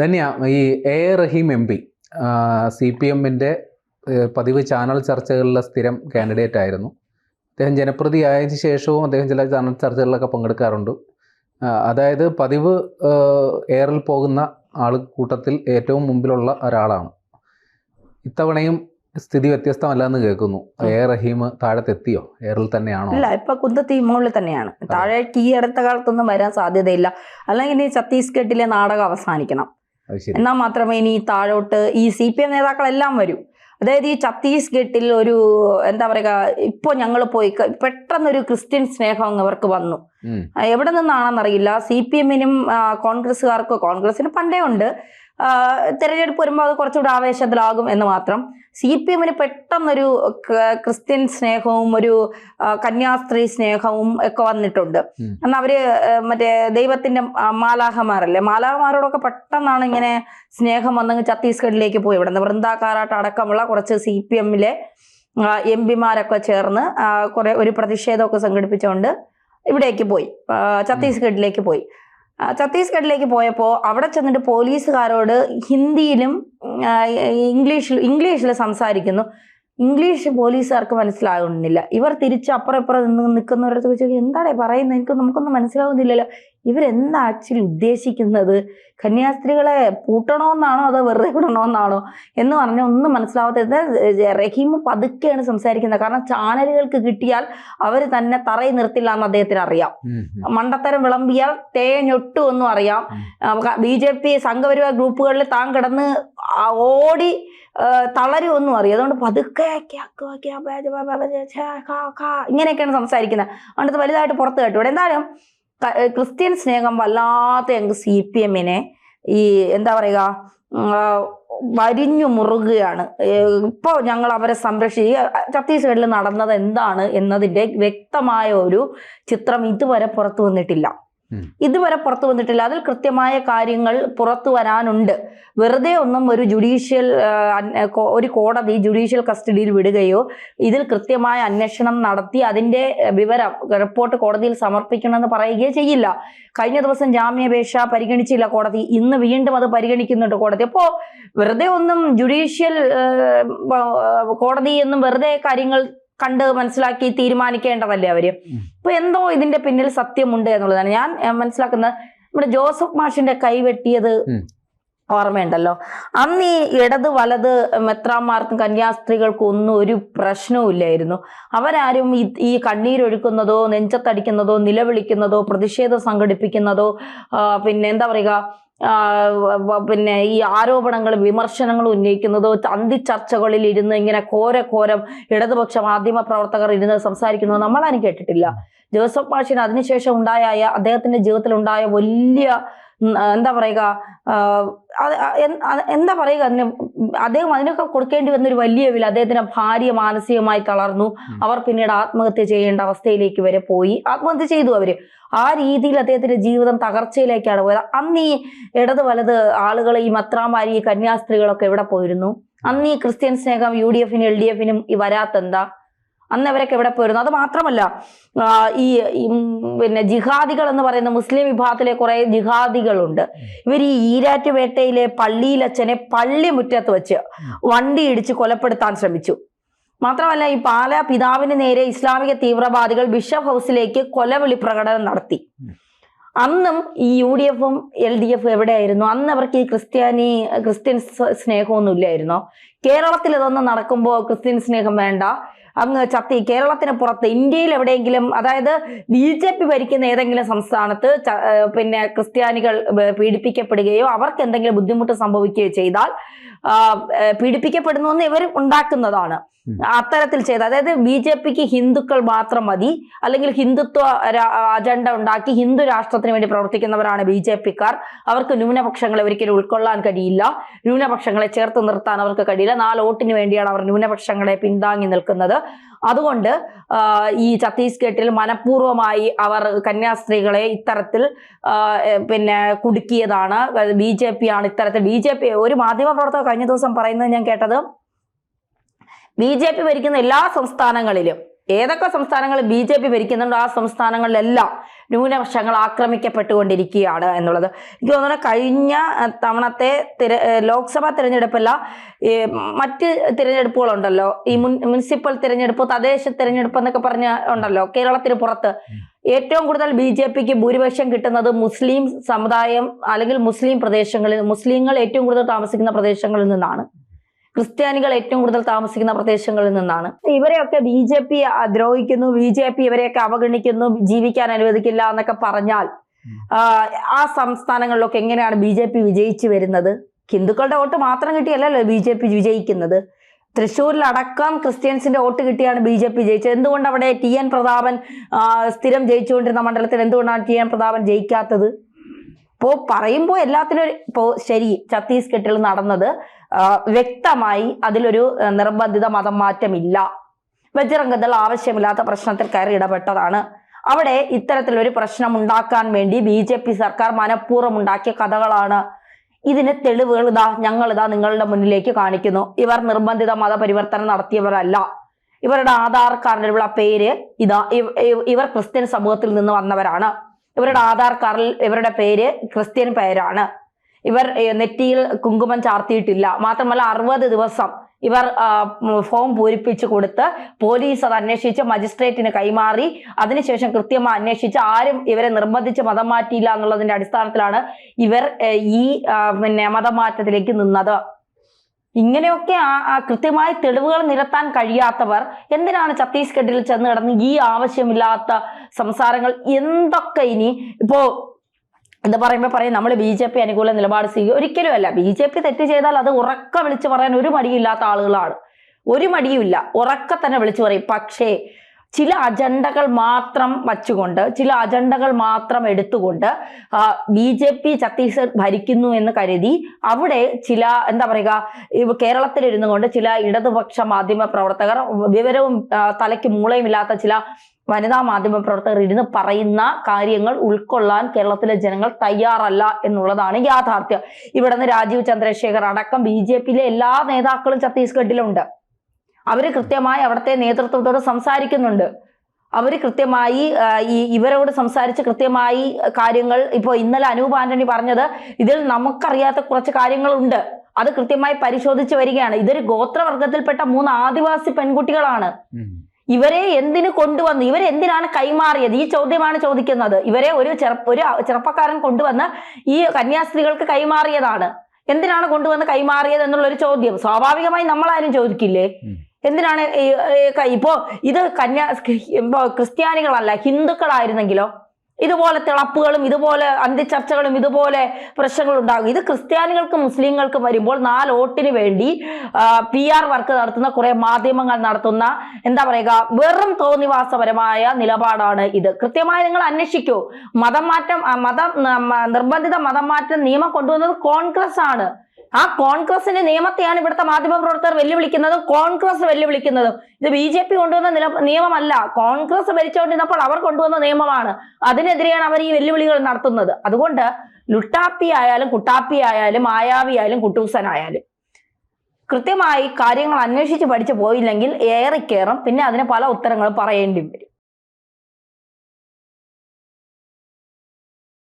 ധന്യ ഈ A Rahim M P C P എമ്മിന്റെ പതിവ് ചാനൽ ചർച്ചകളിലെ സ്ഥിരം കാൻഡിഡേറ്റ് ആയിരുന്നു. അദ്ദേഹം ജനപ്രതിയായതിനു ശേഷവും അദ്ദേഹം ചില ചാനൽ ചർച്ചകളിലൊക്കെ പങ്കെടുക്കാറുണ്ട്. അതായത് പതിവ് എയറിൽ പോകുന്ന ആൾ കൂട്ടത്തിൽ ഏറ്റവും മുമ്പിലുള്ള ഒരാളാണ്. ഇത്തവണയും സ്ഥിതി വ്യത്യസ്തമല്ല എന്ന് കേൾക്കുന്നു എ റഹീം താഴത്തെത്തിയോ? എയറിൽ തന്നെയാണോ? അല്ല ഇപ്പൊ കുന്തത്തി മുകളിൽ തന്നെയാണ്. താഴേക്ക് ഈ അടുത്ത കാലത്തൊന്നും വരാൻ സാധ്യതയില്ല. അല്ലെങ്കിൽ ഇനി ഛത്തീസ്ഗഡിലെ നാടകം അവസാനിക്കണം. എന്നാൽ മാത്രമേ ഇനി താഴോട്ട് ഈ സി പി എം നേതാക്കളെല്ലാം വരും. അതായത് ഈ ഛത്തീസ്ഗഡിൽ ഒരു എന്താ പറയുക ഇപ്പോൾ ഞങ്ങൾ പോയി പെട്ടെന്നൊരു ക്രിസ്ത്യൻ സ്നേഹം അവർക്ക് വന്നു. എവിടെ നിന്നാണെന്നറിയില്ല. സി പി എമ്മിനും കോൺഗ്രസ്സുകാർക്ക് കോൺഗ്രസിന് പണ്ടേ ഉണ്ട്. തെരഞ്ഞെടുപ്പ് വരുമ്പോൾ അത് കുറച്ചുകൂടെ ആവേശത്തിലാകും എന്ന് മാത്രം. സി പി എമ്മിന് പെട്ടെന്നൊരു ക്രിസ്ത്യൻ സ്നേഹവും ഒരു കന്യാസ്ത്രീ സ്നേഹവും ഒക്കെ വന്നിട്ടുണ്ട്. എന്നാൽ അവർ മറ്റേ ദൈവത്തിന്റെ മാലാഹമാരല്ലേ മാലാഹമാരോടൊക്കെ പെട്ടെന്നാണ് ഇങ്ങനെ സ്നേഹം വന്നങ്ങ് ഛത്തീസ്ഗഡിലേക്ക് പോയി. ഇവിടെ നിന്ന് വൃന്ദാക്കാരാട്ട് അടക്കമുള്ള കുറച്ച് സി പി എമ്മിലെ എം പിമാരൊക്കെ ചേർന്ന് കുറെ ഒരു പ്രതിഷേധമൊക്കെ സംഘടിപ്പിച്ചുകൊണ്ട് ഇവിടേക്ക് പോയി. ഛത്തീസ്ഗഡിലേക്ക് പോയി. ഛത്തീസ്ഗഡിലേക്ക് പോയപ്പോൾ അവിടെ ചെന്നിട്ട് പോലീസുകാരോട് ഹിന്ദിയിലും ഇംഗ്ലീഷിൽ ഇംഗ്ലീഷിൽ സംസാരിക്കുന്നു. ഇംഗ്ലീഷ് പോലീസുകാർക്ക് മനസ്സിലാകുന്നില്ല. ഇവർ തിരിച്ച് അപ്പുറം ഇപ്പുറം നിന്ന് നിൽക്കുന്നവരടുത്ത് ചോദിച്ചു എന്താടേ പറയുന്നത് എനിക്ക് നമുക്കൊന്നും മനസ്സിലാവുന്നില്ലല്ലോ. ഇവരെന്താ ആക്ച്വലി ഉദ്ദേശിക്കുന്നത്? കന്യാസ്ത്രീകളെ പൂട്ടണമെന്നാണോ അതോ വെറുതെ വിടണമെന്നാണോ എന്ന് പറഞ്ഞാൽ ഒന്നും മനസ്സിലാവാത്തത് റഹീം പതുക്കെയാണ് സംസാരിക്കുന്നത്. കാരണം ചാനലുകൾക്ക് കിട്ടിയാൽ അവർ തന്നെ തറയിൽ നിർത്തില്ല എന്ന് അദ്ദേഹത്തിന് അറിയാം. മണ്ടത്തരം വിളമ്പിയാൽ തേഞ്ഞൊട്ടു എന്നും അറിയാം. ബി ജെ പി സംഘപരിവാർ ഗ്രൂപ്പുകളിൽ താൻ കിടന്ന് ഓടി തളരും തളരുമെന്നും അറിയാം. അതുകൊണ്ട് പതുക്കെ ഇങ്ങനെയൊക്കെയാണ് സംസാരിക്കുന്നത്. അതുകൊണ്ട് വലുതായിട്ട് പുറത്ത് കേട്ടു. ഇവിടെ എന്തായാലും ക്രിസ്ത്യൻ സ്നേഹം വല്ലാത്ത ഞങ്ങൾക്ക് സി പി എമ്മിനെ ഈ എന്താ പറയുക വരിഞ്ഞു മുറുകയാണ് ഇപ്പോൾ ഞങ്ങൾ അവരെ സംരക്ഷിച്ച് ഛത്തീസ്ഗഡിൽ നടന്നത് എന്താണ് എന്നതിന്റെ വ്യക്തമായ ഒരു ചിത്രം ഇതുവരെ പുറത്തു വന്നിട്ടില്ല. ഇതുവരെ പുറത്തു വന്നിട്ടില്ല. അതിൽ കൃത്യമായ കാര്യങ്ങൾ പുറത്തു വരാനുണ്ട്. വെറുതെ ഒന്നും ഒരു ജുഡീഷ്യൽ ഒരു കോടതി ജുഡീഷ്യൽ കസ്റ്റഡിയിൽ വിടുകയോ ഇതിൽ കൃത്യമായ അന്വേഷണം നടത്തി അതിന്റെ എഹ്, വിവരം റിപ്പോർട്ട് കോടതിയിൽ സമർപ്പിക്കണമെന്ന് പറയുകയോ ചെയ്യില്ല. കഴിഞ്ഞ ദിവസം ജാമ്യാപേക്ഷ പരിഗണിച്ചില്ല കോടതി. ഇന്ന് വീണ്ടും അത് പരിഗണിക്കുന്നുണ്ട് കോടതി. അപ്പോൾ വെറുതെ ഒന്നും ജുഡീഷ്യൽ കോടതി എന്നും വെറുതെ കാര്യങ്ങൾ കണ്ട് മനസ്സിലാക്കി തീരുമാനിക്കേണ്ടതല്ലേ അവർ. ഇപ്പൊ എന്തോ ഇതിന്റെ പിന്നിൽ സത്യമുണ്ട് എന്നുള്ളതാണ് ഞാൻ മനസ്സിലാക്കുന്നത് നമ്മുടെ ജോസഫ് മാഷിന്റെ കൈവെട്ടിയത്. ഓർമ്മയുണ്ടല്ലോ അന്ന് ഈ ഇടത് വലത് മെത്രാന്മാർക്കും കന്യാസ്ത്രീകൾക്കും ഒന്നും ഒരു പ്രശ്നവും ഇല്ലായിരുന്നു അവരാരും ഈ ഈ കണ്ണീരൊഴുക്കുന്നതോ നെഞ്ചത്തടിക്കുന്നതോ നിലവിളിക്കുന്നതോ പ്രതിഷേധം സംഘടിപ്പിക്കുന്നതോ പിന്നെ എന്താ പറയുക പിന്നെ ഈ ആരോപണങ്ങളും വിമർശനങ്ങളും ഉന്നയിക്കുന്നതോ അന്തിച്ചർച്ചകളിൽ ഇരുന്ന് ഇങ്ങനെ കോര കോരം ഇടതുപക്ഷ മാധ്യമ പ്രവർത്തകർ ഇരുന്ന് സംസാരിക്കുന്നത് നമ്മളാരും കേട്ടിട്ടില്ല. ജോസഫ് മാഷിന് അതിനുശേഷം ഉണ്ടായ അദ്ദേഹത്തിന്റെ ജീവിതത്തിൽ ഉണ്ടായ വലിയ എന്താ പറയുക എന്താ പറയുക അതിന് അദ്ദേഹം അതിനൊക്കെ കൊടുക്കേണ്ടി വന്ന ഒരു വലിയ വില. അദ്ദേഹത്തിന്റെ ഭാര്യ മാനസികമായി തളർന്നു. അവർ പിന്നീട് ആത്മഹത്യ ചെയ്യേണ്ട അവസ്ഥയിലേക്ക് വരെ പോയി. ആത്മഹത്യ ചെയ്തു അവർ. ആ രീതിയിൽ അദ്ദേഹത്തിന്റെ ജീവിതം തകർച്ചയിലേക്കാണ് പോയത്. അന്ന് ഈ ഇടത് വലത് ആളുകൾ ഈ മത്രാമാരി കന്യാസ്ത്രീകളൊക്കെ എവിടെ പോയിരുന്നു? അന്ന് ഈ ക്രിസ്ത്യൻ സ്നേഹം യു ഡി എഫിനും എൽ ഡി എഫിനും ഈ വരാത്തെന്താ? അന്ന് അവരൊക്കെ എവിടെ പോയിരുന്നു? അത് മാത്രമല്ല ഈ പിന്നെ ജിഹാദികൾ എന്ന് പറയുന്ന മുസ്ലിം വിഭാഗത്തിലെ കുറെ ജിഹാദികളുണ്ട്. ഇവർ ഈ ഈരാറ്റുപേട്ടയിലെ പള്ളിയിലച്ഛനെ പള്ളി മുറ്റത്ത് വെച്ച് വണ്ടി ഇടിച്ച് കൊലപ്പെടുത്താൻ ശ്രമിച്ചു. മാത്രമല്ല ഈ പാല പിതാവിന് നേരെ ഇസ്ലാമിക തീവ്രവാദികൾ ബിഷപ്പ് ഹൗസിലേക്ക് കൊലവിളി പ്രകടനം നടത്തി. അന്നും ഈ യു ഡി എഫും എൽ ഡി എഫും എവിടെയായിരുന്നു? അന്ന് അവർക്ക് ഈ ക്രിസ്ത്യാനി ക്രിസ്ത്യൻ സ്നേഹമൊന്നും ഇല്ലായിരുന്നോ കേരളത്തിൽ ഇതൊന്നും നടക്കുമ്പോൾ ക്രിസ്ത്യൻ സ്നേഹം വേണ്ട. അങ്ങ് ചത്തി കേരളത്തിന് പുറത്ത് ഇന്ത്യയിൽ എവിടെയെങ്കിലും അതായത് ബി ജെ പി ഭരിക്കുന്ന ഏതെങ്കിലും സംസ്ഥാനത്ത് പിന്നെ ക്രിസ്ത്യാനികൾ പീഡിപ്പിക്കപ്പെടുകയോ അവർക്ക് എന്തെങ്കിലും ബുദ്ധിമുട്ട് സംഭവിക്കുകയോ ചെയ്താൽ പീഡിപ്പിക്കപ്പെടുന്നു എന്ന് ഇവർ ഉണ്ടാക്കുന്നതാണ്. അത്തരത്തിൽ ചെയ്ത് അതായത് ബി ജെ പിക്ക് ഹിന്ദുക്കൾ മാത്രം മതി അല്ലെങ്കിൽ ഹിന്ദുത്വ അജണ്ട ഉണ്ടാക്കി ഹിന്ദു രാഷ്ട്രത്തിന് വേണ്ടി പ്രവർത്തിക്കുന്നവരാണ് ബി ജെ പിക്കാർ. അവർക്ക് ന്യൂനപക്ഷങ്ങളെ ഒരിക്കലും ഉൾക്കൊള്ളാൻ കഴിയില്ല. ന്യൂനപക്ഷങ്ങളെ ചേർത്ത് നിർത്താൻ അവർക്ക് കഴിയില്ല. നാല് വോട്ടിന് വേണ്ടിയാണ് അവർ ന്യൂനപക്ഷങ്ങളെ പിന്താങ്ങി നിൽക്കുന്നത്. അതുകൊണ്ട് ഈ ഛത്തീസ്ഗഡിൽ മനഃപൂർവമായി അവർ കന്യാസ്ത്രീകളെ ഇത്തരത്തിൽ പിന്നെ കുടുക്കിയതാണ്. ബി ജെ പി ആണ് ഇത്തരത്തിൽ. ബി ജെ പി ഒരു മാധ്യമപ്രവർത്തകർ കഴിഞ്ഞ ദിവസം പറയുന്നത് ഞാൻ കേട്ടത് ബി ജെ പി ഭരിക്കുന്ന എല്ലാ സംസ്ഥാനങ്ങളിലും ഏതൊക്കെ സംസ്ഥാനങ്ങൾ ബി ജെ പി ഭരിക്കുന്നുണ്ടോ ആ സംസ്ഥാനങ്ങളിലെല്ലാം ന്യൂനപക്ഷങ്ങൾ ആക്രമിക്കപ്പെട്ടുകൊണ്ടിരിക്കുകയാണ് എന്നുള്ളത്. എനിക്ക് തോന്നുന്നു കഴിഞ്ഞ തവണത്തെ തിര ലോക്സഭാ തിരഞ്ഞെടുപ്പല്ല മറ്റ് തിരഞ്ഞെടുപ്പുകളുണ്ടല്ലോ. ഈ മുൻ മുനിസിപ്പൽ തിരഞ്ഞെടുപ്പ് തദ്ദേശ തിരഞ്ഞെടുപ്പ് എന്നൊക്കെ പറഞ്ഞ ഉണ്ടല്ലോ. കേരളത്തിന് പുറത്ത് ഏറ്റവും കൂടുതൽ ബി ജെ പിക്ക് ഭൂരിപക്ഷം കിട്ടുന്നത് മുസ്ലിം സമുദായം അല്ലെങ്കിൽ മുസ്ലിം പ്രദേശങ്ങളിൽ മുസ്ലിങ്ങൾ ഏറ്റവും കൂടുതൽ താമസിക്കുന്ന പ്രദേശങ്ങളിൽ നിന്നാണ്. ക്രിസ്ത്യാനികൾ ഏറ്റവും കൂടുതൽ താമസിക്കുന്ന പ്രദേശങ്ങളിൽ നിന്നാണ്. ഇവരെയൊക്കെ ബി ജെ പി ദ്രോഹിക്കുന്നു ബി ജെ പി ഇവരെയൊക്കെ അവഗണിക്കുന്നു ജീവിക്കാൻ അനുവദിക്കില്ല എന്നൊക്കെ പറഞ്ഞാൽ ആ, സംസ്ഥാനങ്ങളിലൊക്കെ എങ്ങനെയാണ് ബി ജെ പി വിജയിച്ചു വരുന്നത്? ഹിന്ദുക്കളുടെ വോട്ട് മാത്രം കിട്ടിയല്ലല്ലോ ബി ജെ പി വിജയിക്കുന്നത്. തൃശ്ശൂരിലടക്കം ക്രിസ്ത്യൻസിന്റെ വോട്ട് കിട്ടിയാണ് ബി ജെ പി ജയിച്ചത്. എന്തുകൊണ്ട് അവിടെ ടി എൻ പ്രതാപൻ സ്ഥിരം ജയിച്ചുകൊണ്ടിരുന്ന മണ്ഡലത്തിൽ എന്തുകൊണ്ടാണ് ടി എൻ പ്രതാപൻ ജയിക്കാത്തത്? ഇപ്പോൾ പറയുമ്പോൾ എല്ലാത്തിനും ഇപ്പോൾ ശരി ഛത്തീസ്ഗഡിൽ നടന്നത് വ്യക്തമായി അതിലൊരു നിർബന്ധിത മതം മാറ്റമില്ല. ബജ്രംഗദൾ ആവശ്യമില്ലാത്ത പ്രശ്നത്തിൽ കയറി ഇടപെട്ടതാണ്. അവിടെ ഇത്തരത്തിലൊരു പ്രശ്നം ഉണ്ടാക്കാൻ വേണ്ടി ബി ജെ പി സർക്കാർ മനഃപൂർവം ഉണ്ടാക്കിയ കഥകളാണ്. ഇതിന് തെളിവുകൾ ഇതാ ഞങ്ങൾ ഇതാ നിങ്ങളുടെ മുന്നിലേക്ക് കാണിക്കുന്നു. ഇവർ നിർബന്ധിത മതപരിവർത്തനം നടത്തിയവരല്ല. ഇവരുടെ ആധാർ കാർഡിലുള്ള പേര് ഇതാ ഇവ- ഇവ- ഇവർ ക്രിസ്ത്യൻ സമൂഹത്തിൽ നിന്ന് വന്നവരാണ്. ഇവരുടെ ആധാർ കാർഡിൽ ഇവരുടെ പേര് ക്രിസ്ത്യൻ പേരാണ്. ഇവർ നെറ്റിയിൽ കുങ്കുമം ചാർത്തിയിട്ടില്ല. മാത്രമല്ല അറുപത് ദിവസം ഇവർ ഫോം പൂരിപ്പിച്ച് കൊടുത്ത് പോലീസ് അത് അന്വേഷിച്ച് മജിസ്ട്രേറ്റിന് കൈമാറി. അതിനുശേഷം കൃത്യമായി അന്വേഷിച്ച് ആരും ഇവരെ നിർബന്ധിച്ച് മതം മാറ്റിയില്ല എന്നുള്ളതിന്റെ അടിസ്ഥാനത്തിലാണ് ഇവർ ഈ പിന്നെ മതം മാറ്റത്തിലേക്ക് നിന്നത്. ഇങ്ങനെയൊക്കെ ആ- കൃത്യമായി തെളിവുകൾ നിരത്താൻ കഴിയാത്തവർ എന്തിനാണ് ഛത്തീസ്ഗഡിൽ ചെന്ന് കിടന്ന് ഈ ആവശ്യമില്ലാത്ത സംസാരങ്ങൾ എന്തൊക്കെ ഇനി? ഇപ്പോ എന്താ പറയുമ്പോൾ പറയും നമ്മൾ ബി ജെ പി അനുകൂല നിലപാട് സ്വീകരിക്കും ഒരിക്കലും അല്ല. ബി ജെ പി തെറ്റ് ചെയ്താൽ അത് ഉറക്ക വിളിച്ചു പറയാൻ ഒരു മടിയില്ലാത്ത ആളുകളാണ്. ഒരു മടിയുമില്ല. ഉറക്ക തന്നെ വിളിച്ചു പറയും. പക്ഷേ ചില അജണ്ടകൾ മാത്രം വച്ചുകൊണ്ട് ചില അജണ്ടകൾ മാത്രം എടുത്തുകൊണ്ട് ബി ജെ പി ഛത്തീസ്ഗഡ് ഭരിക്കുന്നു എന്ന് കരുതി അവിടെ ചില എന്താ പറയുക കേരളത്തിലിരുന്നു കൊണ്ട് ചില ഇടതുപക്ഷ മാധ്യമ പ്രവർത്തകർ വിവരവും തലയ്ക്ക് മൂളയും ഇല്ലാത്ത ചില വനിതാ മാധ്യമ പ്രവർത്തകർ ഇരുന്ന് പറയുന്ന കാര്യങ്ങൾ ഉൾക്കൊള്ളാൻ കേരളത്തിലെ ജനങ്ങൾ തയ്യാറല്ല എന്നുള്ളതാണ് യാഥാർത്ഥ്യം. ഇവിടെ നിന്ന് രാജീവ് ചന്ദ്രശേഖർ അടക്കം ബി ജെ പിയിലെ എല്ലാ നേതാക്കളും ഛത്തീസ്ഗഡിലുണ്ട്. അവർ കൃത്യമായി അവിടുത്തെ നേതൃത്വത്തോട് സംസാരിക്കുന്നുണ്ട്. അവർ കൃത്യമായി ഈ ഇവരോട് സംസാരിച്ച് കൃത്യമായി കാര്യങ്ങൾ ഇപ്പോൾ ഇന്നലെ അനൂപ് ആന്റണി പറഞ്ഞത് ഇതിൽ നമുക്കറിയാത്ത കുറച്ച് കാര്യങ്ങളുണ്ട്. അത് കൃത്യമായി പരിശോധിച്ച് വരികയാണ്. ഇതൊരു ഗോത്രവർഗത്തിൽപ്പെട്ട മൂന്ന് ആദിവാസി പെൺകുട്ടികളാണ്. ഇവരെ എന്തിന് കൊണ്ടുവന്നു ഇവരെ എന്തിനാണ് കൈമാറിയത്? ഈ ചോദ്യമാണ് ചോദിക്കുന്നത്. ഇവരെ ഒരു ചെറുപ്പ ഒരു ചെറുപ്പക്കാരൻ കൊണ്ടുവന്ന് ഈ കന്യാസ്ത്രീകൾക്ക് കൈമാറിയതാണ്. എന്തിനാണ് കൊണ്ടുവന്ന് കൈമാറിയത് എന്നുള്ളൊരു ചോദ്യം. സ്വാഭാവികമായി നമ്മളാരും ചോദിക്കില്ലേ. എന്തിനാണ് ഇപ്പോ ഇത് കന്യാ ക്രിസ്ത്യാനികളല്ല ഹിന്ദുക്കളായിരുന്നെങ്കിലോ ഇതുപോലെ തിളപ്പുകളും ഇതുപോലെ അന്ത്യചർച്ചകളും ഇതുപോലെ പ്രശ്നങ്ങളും ഉണ്ടാകും. ഇത് ക്രിസ്ത്യാനികൾക്കും മുസ്ലിങ്ങൾക്കും വരുമ്പോൾ നാല് വോട്ടിന് വേണ്ടി പി ആർ വർക്ക് നടത്തുന്ന കുറെ മാധ്യമങ്ങൾ നടത്തുന്ന എന്താ പറയുക വെറും തോന്നിവാസപരമായ നിലപാടാണ് ഇത്. കൃത്യമായി നിങ്ങൾ അന്വേഷിക്കൂ. മതം മാറ്റം മതം നിർബന്ധിത മതം മാറ്റം നിയമം കൊണ്ടുവന്നത് കോൺഗ്രസ് ആണ് ആ കോൺഗ്രസിന്റെ നിയമത്തെയാണ് ഇവിടുത്തെ മാധ്യമ പ്രവർത്തകർ വെല്ലുവിളിക്കുന്നതും കോൺഗ്രസ് വെല്ലുവിളിക്കുന്നതും. ഇത് ബി ജെ പി കൊണ്ടുവന്ന നിയമമല്ല. കോൺഗ്രസ് ഭരിച്ചുകൊണ്ടിരുന്നപ്പോൾ അവർ കൊണ്ടുവന്ന നിയമമാണ്. അതിനെതിരെയാണ് അവർ ഈ വെല്ലുവിളികൾ നടത്തുന്നത്. അതുകൊണ്ട് ലുട്ടാപ്പി ആയാലും കുട്ടാപ്പി ആയാലും മായാവി ആയാലും കുട്ടൂസനായാലും കൃത്യമായി കാര്യങ്ങൾ അന്വേഷിച്ച് പഠിച്ചു പോയില്ലെങ്കിൽ ഏറിക്കേറും പിന്നെ അതിന് പല ഉത്തരങ്ങളും പറയേണ്ടി വരും